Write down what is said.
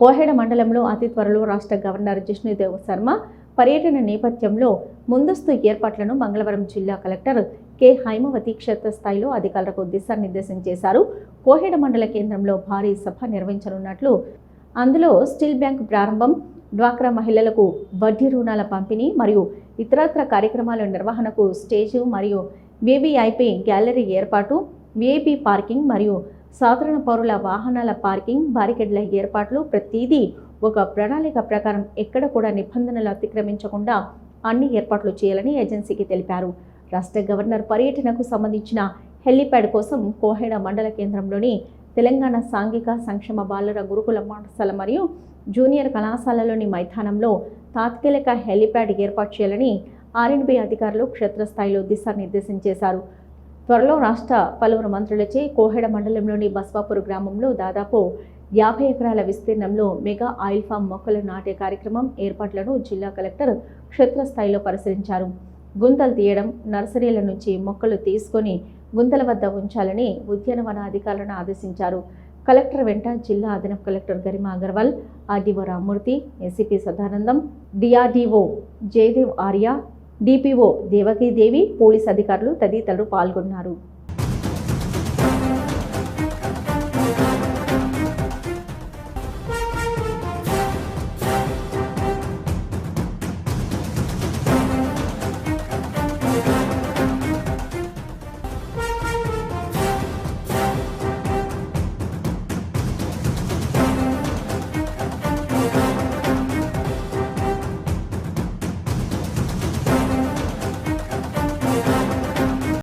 కోహెడ మండలంలో అతి త్వరలో రాష్ట్ర గవర్నర్ జిష్ణుదేవ్ శర్మ పర్యటన నేపథ్యంలో ముందస్తు ఏర్పాట్లను మంగళవారం జిల్లా కలెక్టర్ కె హైమవతి క్షేత్రస్థాయిలో అధికారులకు దిశానిర్దేశం చేశారు. కోహెడ మండల కేంద్రంలో భారీ సభ నిర్వహించనున్నట్లు అందులో స్టీల్ బ్యాంక్ ప్రారంభం డ్వాక్రా మహిళలకు వడ్డీ రుణాల పంపిణీ మరియు ఇతరత్ర కార్యక్రమాల నిర్వహణకు స్టేజు మరియు వివిఐపి గ్యాలరీ ఏర్పాటు విఐపి పార్కింగ్ మరియు సాధారణ పౌరుల వాహనాల పార్కింగ్ బారికెడ్ల ఏర్పాట్లు ప్రతిదీ ఒక ప్రణాళిక ప్రకారం ఎక్కడ కూడా నిబంధనలు అతిక్రమించకుండా అన్ని ఏర్పాట్లు చేయాలని ఏజెన్సీకి తెలిపారు. రాష్ట్ర గవర్నర్ పర్యటనకు సంబంధించిన హెలిప్యాడ్ కోసం కోహెడ మండల కేంద్రంలోని తెలంగాణ సాంఘిక సంక్షేమ బాలుర గురుకుల పాఠశాల మరియు జూనియర్ కళాశాలలోని మైదానంలో తాత్కాలిక హెలిప్యాడ్ ఏర్పాటు చేయాలని ఆర్ఎండ్బి అధికారులు క్షేత్రస్థాయిలో దిశానిర్దేశం చేశారు. త్వరలో రాష్ట్ర పలువురు మంత్రులచే కోహెడ మండలంలోని బస్వాపూర్ గ్రామంలో దాదాపు యాభై ఎకరాల విస్తీర్ణంలో మెగా ఆయిల్ ఫామ్ మొక్కలు నాటే కార్యక్రమం ఏర్పాట్లను జిల్లా కలెక్టర్ క్షేత్రస్థాయిలో పరిశీలించారు. గుంతలు తీయడం నర్సరీల నుంచి మొక్కలు తీసుకొని గుంతల వద్ద ఉంచాలని ఉద్యానవన అధికారులను ఆదేశించారు. కలెక్టర్ వెంట జిల్లా అదనపు collector Garima Agarwal RDO Rammurthy ACP Sadanandam DRDO Jayadev Arya DPO Devaki Devi police అధికారులు తదితరులు పాల్గొన్నారు.